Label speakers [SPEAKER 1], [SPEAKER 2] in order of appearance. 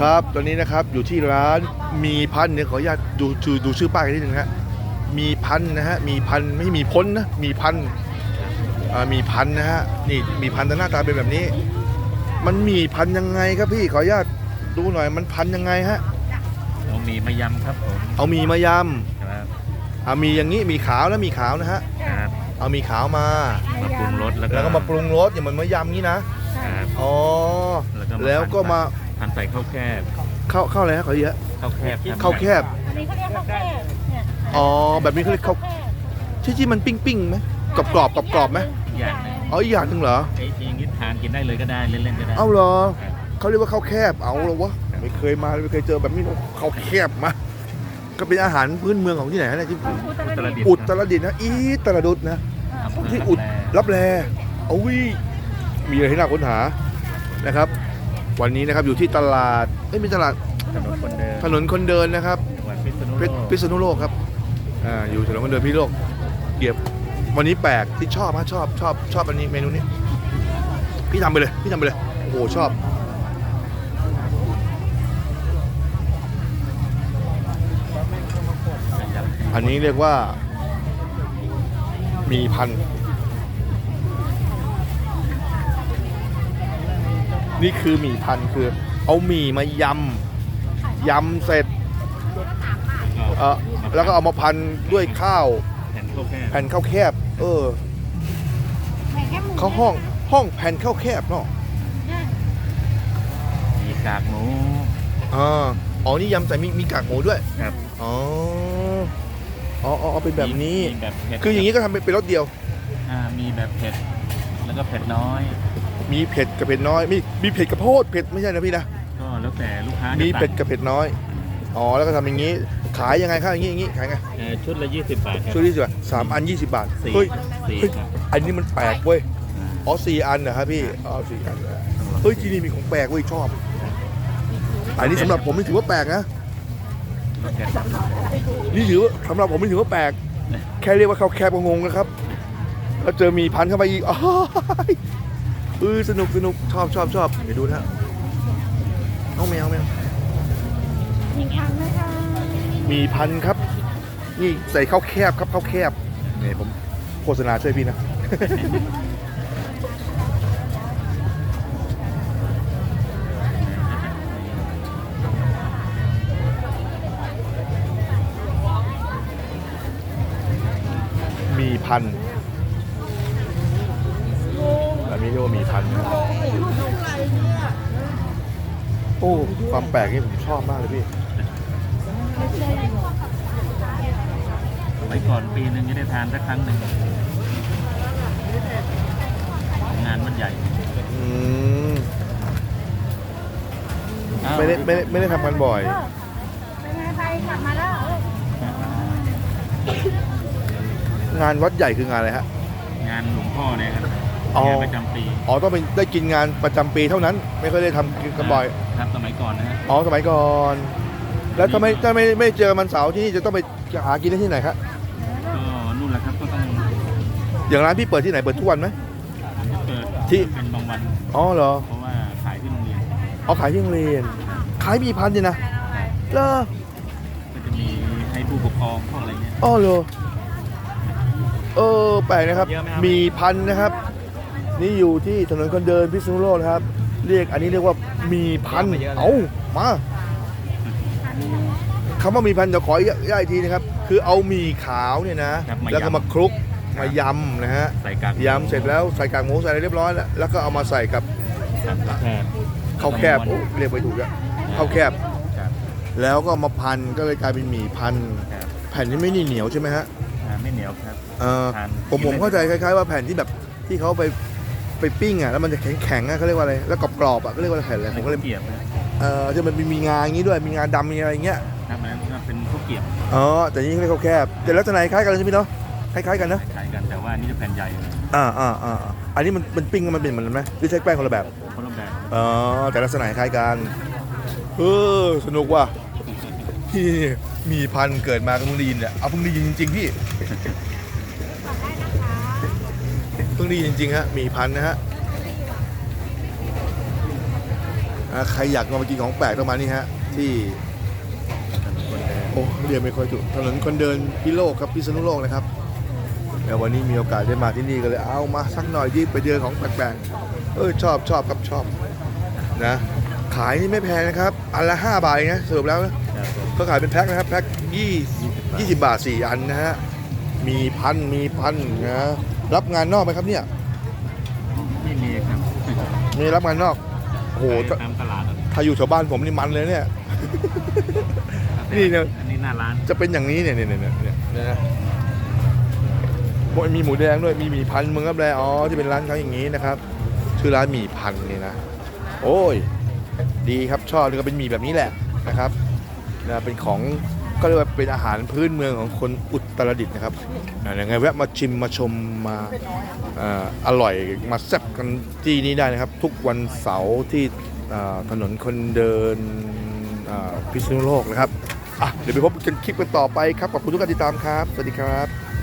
[SPEAKER 1] ครับ ตอนนี้นะครับอยู่ที่ร้านมีพันเนี่ยขออนุญาตดูดูดูชื่อป้ายกันนิดนึงฮะมีพันนะฮะมีพันไม่มีพ้นนะมีพันอ่ามีพันนะฮะนี่มีพันแต่หน้าตาเป็นแบบนี้ มันมีพันยังไงครับพี่ขออนุญาตดูหน่อยมันพันยังไงฮะ
[SPEAKER 2] เอาหมีมายำครับผม
[SPEAKER 1] เอามีมาย
[SPEAKER 2] ครับำ
[SPEAKER 1] เอามีอย่างนี้มีขาวแล้วมีขาวนะฮะ
[SPEAKER 2] ครับ
[SPEAKER 1] เอามีขาวมา
[SPEAKER 2] มาปรุงรสแล้วก็
[SPEAKER 1] แล้วก็มาปรุงรสอย่างเหมือนมายำนี้นะครับ อ๋อแล้วก็มา
[SPEAKER 2] หั่นใส่ข้าวแคบ
[SPEAKER 1] เข้าเข้าอะไรฮะขอเยอะ
[SPEAKER 2] ข้าวแคบรับ
[SPEAKER 1] ข้าวแคบ
[SPEAKER 3] อันนี้เขาเรียกข้าวแคบเนี่ย
[SPEAKER 1] อ๋อแบบนี้เขาเรียกข้าว
[SPEAKER 3] แคบ
[SPEAKER 1] ที่ที่มันปิ้งปิ้งๆไหมกรอบกรอบกรอบกรอบๆไหม
[SPEAKER 2] อีกอย่างหนึง
[SPEAKER 1] อ๋ออีกอย่างหนึงเหรอ
[SPEAKER 2] ไอ้ที่อย่างนี้ทานกินได้เลยก็ได้เล่นๆก็ได้
[SPEAKER 1] เอาเหรอ
[SPEAKER 2] ครับ
[SPEAKER 1] เขาเรียกว่าข้าวแคบเอาเหรอวะไม่เคยมาไม่เคยเจอแบบนี้ข้าวแคบมาก็เป็นอาหารพื้นเมืองของที่ไหนฮะเนี่ยที่
[SPEAKER 3] ของอุตรดิตถ์
[SPEAKER 1] อุตรดิตถ์นะอีตรดุดนะ
[SPEAKER 2] อำเภอ
[SPEAKER 1] ที่
[SPEAKER 2] ลับ
[SPEAKER 1] อุด
[SPEAKER 2] แล
[SPEAKER 1] รับแลเอาวิมีอะไรให้น่าค้นหานะครับ วันนี้นะครับอยู่ที่ตลาดเอ้ยมีตลาด
[SPEAKER 2] ถนนคนเดิน
[SPEAKER 1] ถนนคนเดินนะครับ
[SPEAKER 2] จังหวัดพิษณุ
[SPEAKER 1] เพ
[SPEAKER 2] โล
[SPEAKER 1] ชร
[SPEAKER 2] ก
[SPEAKER 1] พิษณุโลกครับอ่าอยู่ถนนคนเดินพิษณุโลกเกียบวันนี้แปลกที่ชอบฮะชอบชอบชอบอันนี้เมนูนี้ พี่ทำไปเลย พี่ทำไปเลยโอ้โหชอบ อันนี้เรียกว่า มีพันธุ์ นี่คือหมี่พันธุ์คือ เอาหมี่มายำยำเสร็จเออแล้วก็เอามาพันด้วยข้าว
[SPEAKER 2] แผ่นข้าวแคบ
[SPEAKER 1] แผ่นข้าวแคบ เออ
[SPEAKER 3] แม่แค่หมู
[SPEAKER 1] เขาห้องห้องแผ่นข้าวแคบเนาะ
[SPEAKER 2] มีกากหมู
[SPEAKER 1] อ่าอ๋อนี่ยำใส่มีมีกากหมูด้วย
[SPEAKER 2] ครับ
[SPEAKER 1] อ๋ออ๋ออ๋ออ๋อเป็นแบบนี้
[SPEAKER 2] มีแบบเผ็ด
[SPEAKER 1] คืออย่างนี้ก็ทำเป็นเป็นรสเดียว
[SPEAKER 2] อ่ามีแบบเผ็ด แล้วก็เผ็ดน้อย
[SPEAKER 1] มีเผ็ดกับเผ็ดน้อย มีมีเผ็ดกับโพดเผ็ดไม่ใช่นะพี่นะ
[SPEAKER 2] ก็แล้วแต่ลูกค้า
[SPEAKER 1] มี
[SPEAKER 2] จะสั่ง
[SPEAKER 1] เผ็ดกับเผ็ดน้อย อ๋อ แล้วก็ทำอย่างนี้ ขายยังไงครับอย่างนี้อย่างนี้ขายไง
[SPEAKER 2] เอ่อชุดละ 20 บาทครับ
[SPEAKER 1] ช่วยที่สิบบาทสามอันยี่สิบบาท
[SPEAKER 2] สี่
[SPEAKER 1] เฮ้ย
[SPEAKER 2] สี่
[SPEAKER 1] เฮ้ย
[SPEAKER 2] ครับ
[SPEAKER 1] อันนี้มันแปลกเว้ย อ๋อสี่อันนะครับพี่ อ๋อสี่อัน เฮ้ยที่นี่มีของแปลกเว้ยชอบ อันนี้สำหรับผมนี่ถือว่าแปลกนะ
[SPEAKER 2] รสเผ็ด
[SPEAKER 1] นี่ถือว่าสำหรับผมนี่ถือว่าแปลก แค่เรียกว่าข้าวแคบก็งงนะครับ แล้วเจอหมีพันเข้าไปอีกอ๋อเออสนุกสนุกชอบชอบชอบเดี๋ยวดูนะเอาแมวแมว
[SPEAKER 3] มีพันนะคะ
[SPEAKER 1] มีพันครับ นี่ใส่ข้าวแคบครับข้าวแคบนี่ผมโฆษณาช่วยพี่นะมีพัน แบบนี้เรียกว่ามีพันนะครับโอ้ความแปลกนี่ผมชอบมากเลยพี่
[SPEAKER 2] สมัยก่อนปีหนึ่งจะได้ทานสักครั้งหนึ่งงานมันใหญ่
[SPEAKER 1] อืม
[SPEAKER 2] อ้าว
[SPEAKER 1] ไม่ได้ไม่ได้ไม่ได้ทำกันบ่อย
[SPEAKER 3] เป็นไงไปกลับมาแล้วเหรองา
[SPEAKER 1] นวัดใหญ่คืองานอะไรฮะ
[SPEAKER 2] งานหลวงพ่อเนี่ยครับ
[SPEAKER 1] อ๋อ
[SPEAKER 2] งานประจำปี
[SPEAKER 1] อ๋อต้องเป็นได้กินงานประจำปีเท่านั้น ไม่ค่อยได้ทำกินกันบ่อย
[SPEAKER 2] ครับสมัยก่อนนะฮะ
[SPEAKER 1] อ๋อสมัยก่อน แล้วถ้าไม่ถ้าไม่ไม่เจอมันเสาร์ที่นี่จะต้องไปหากินได้ที่ไหนครับ
[SPEAKER 2] ก็นู่นแหละครับก็ต้อง
[SPEAKER 1] อย่างร้านพี่เปิดที่ไหนเปิดทุกวันไหม
[SPEAKER 2] เปิด
[SPEAKER 1] ที่
[SPEAKER 2] เป็นบางวัน
[SPEAKER 1] อ๋อเหรอ
[SPEAKER 2] เพราะว่าขายที่โรงเรียน
[SPEAKER 1] เอาขายที่โรงเรียนขายมีพันเนี่ยนะเหรอ
[SPEAKER 2] ก็จะมีให้ผู้ปกครองพวกอะไรเงี้ย
[SPEAKER 1] อ๋อเหรอเออแปลกนะครับ
[SPEAKER 2] เยอะไหมครับ
[SPEAKER 1] มีพันนะครับ นี่อยู่ที่ถนนคนเดินพิษณุโลกนะครับ เรียกอันนี้เรียกว่ามีพันเอ้ามาคำว่ามีพันจะขอย้อีกทีนะครับ คือเอาหมี่ขาวเนี่ยนะ
[SPEAKER 2] ครับมา
[SPEAKER 1] แล้วก็
[SPEAKER 2] ยำ
[SPEAKER 1] มาคลุกมายำนะฮะ
[SPEAKER 2] ใส่กากหมู
[SPEAKER 1] ยำเสร็จแล้วใส่กากหมูใส่อะไรเรียบร้อยแล้วแล้วก็เอามาใส่กับ
[SPEAKER 2] ครับแคบ
[SPEAKER 1] ข้าวแคบโอ้เรียกไปถูกแล้วข้าวแคบ
[SPEAKER 2] ครับ
[SPEAKER 1] แล้วก็มาพันก็เลยกลายเป็นหมี่พัน
[SPEAKER 2] ครับ
[SPEAKER 1] แผ่นนี้ไม่นี่เหนียวใช่ไหมฮะ
[SPEAKER 2] อ่าไม่เหนียวครับ
[SPEAKER 1] เออ
[SPEAKER 2] ทาน
[SPEAKER 1] ผมผมเข้าใจคล้าย ๆ ว่าแผ่นที่แบบที่เขาไป ไปปิ้งอะแล้วมันจะแข็งๆอะเขาเรียกว่าอะไรแล้วกรอบๆอะเขาเรียกว่าแผ่นอะไรผมก็เลย
[SPEAKER 2] ข้าวเกรียบนะ
[SPEAKER 1] เออจะมันมีงาอย่างนี้ด้วยมีงาดำมีอะไรอย่างเงี้ย
[SPEAKER 2] ครับอันนั้นก็เป็นข้าวเกรียบ
[SPEAKER 1] อ๋อแต่นี่เขาเรียกข้าวแคบแต่ลักษณะคล้ายกันเลยใช่ไหมเนาะคล้ายๆกันนะ
[SPEAKER 2] ขายกันแต่ว่าอันนี้จะแผ่นใหญ่
[SPEAKER 1] อ่าอ่าอ่าอันนี้มันมันปิ้งกันมันเป็นเหมือนกันไหมหรือใช้แป้งคนละแบบ
[SPEAKER 2] คนละแบบ
[SPEAKER 1] อ๋อแต่ลักษณะคล้ายกันเออสนุกว่ะที่มีพันธุ์เกิดมาก็เพิ่งได้ยินเนี่ยเอาเพิ่งได้ยินจริงๆพี่ เพิ่งได้ยินจริงๆฮะมีพันนะฮะใครอยากมากินของแปลกต้องมานี่ฮะที่โอ้เรียกไม่ค่อยถูกถนนคนเดินพิโลกครับพิษณุโลกนะครับเดี๋ยววันนี้มีโอกาสได้มาที่นี่ก็เลยเอามาสักหน่อยที่ไปเดินของแปลกๆเออชอบชอบครับชอบนะขายนี่ไม่แพงนะครับอันละ5บาทนะสรุปแล้วนะก็ขายเป็นแพ็คนะครับแพ็คยี่ยี่สิบบาทสี่อันนะฮะมีพันมีพันนะ รับงานนอกไหมครับเนี่ย
[SPEAKER 2] ไม่มีครับ
[SPEAKER 1] มีรับงานนอก โอ้โห
[SPEAKER 2] ขายตามตลาดครับ
[SPEAKER 1] ถ้าอยู่แถวบ้านผมนี่มันเลยเนี่ย นี่นะ
[SPEAKER 2] อันนี้หน้าร้าน
[SPEAKER 1] จะเป็นอย่างนี้เนี่ยเนี่ยเนี่ยเนี่ยเนี่ยนะโอ้ยมีหมูแดงด้วย มีหมี่พันเมืองรับแลอ๋อ ที่เป็นร้านเขาอย่างนี้นะครับ ชื่อร้านหมี่พันนี่นะ โอ้ย ดีครับ ชอบเลยก็เป็นหมี่แบบนี้แหละนะครับนะเป็นของ ก็เรียกว่าเป็นอาหารพื้นเมืองของคนอุตรดิตถ์นะครับอ่ายังไงแวะมาชิมมาชมมาอ่าอร่อยมาแซ่บกันที่นี่ได้นะครับ ทุกวันเสาร์ที่อ่าถนนคนเดินอ่าพิษณุโลกนะครับอะเดี๋ยวไปพบกันคลิปกันต่อไปครับขอบคุณทุกการติดตามครับ สวัสดีครับ